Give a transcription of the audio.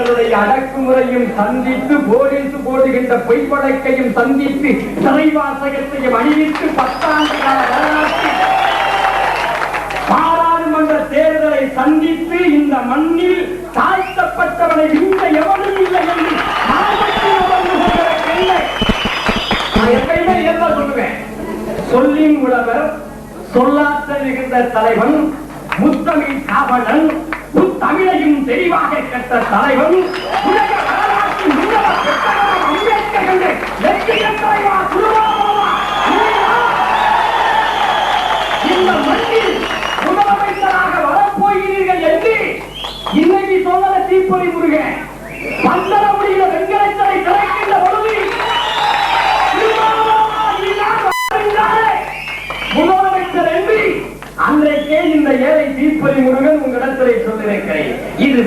முதலமைச்சருடைய அடக்குமுறையும் சந்தித்து போலீஸ் போடுகின்ற பொய் வழக்கையும் சந்தித்து சிறைவாசகத்தையும் அணிவித்து பத்தாண்டு கால வரலாற்றில் பாராளுமன்ற தேர்தலை சந்தித்து இந்த மண்ணில் தாழ்த்தப்பட்டவனை இந்த எவனும் இல்லை என்று எப்பயுமே என்ன சொல்லுவேன். சொல்லின் உழவர் சொல்லாத்த மிகுந்த தலைவன் முத்தமிழ் காவலன் முத்தமிழையும் தெளிவாக தலைவன் உலக வரலாற்றின் உன்னத பெற்றவன் அம்பேத்கர் என்று லட்சிய தலைவா திருவாரூரா, இந்த மண்ணில் முதலமைச்சராக வரப்போகிறீர்கள் என்று இன்னைக்கு சொல்லல தீப்பொறி முருகன் பந்தர முடியில கிடைக்கின்ற பொழுது முதலமைச்சர் என்று அன்றைக்கே இந்த ஏழை தீப்பொறி முருகன் உங்களிடத்திலே சொல்லியிருக்கிறேன். இது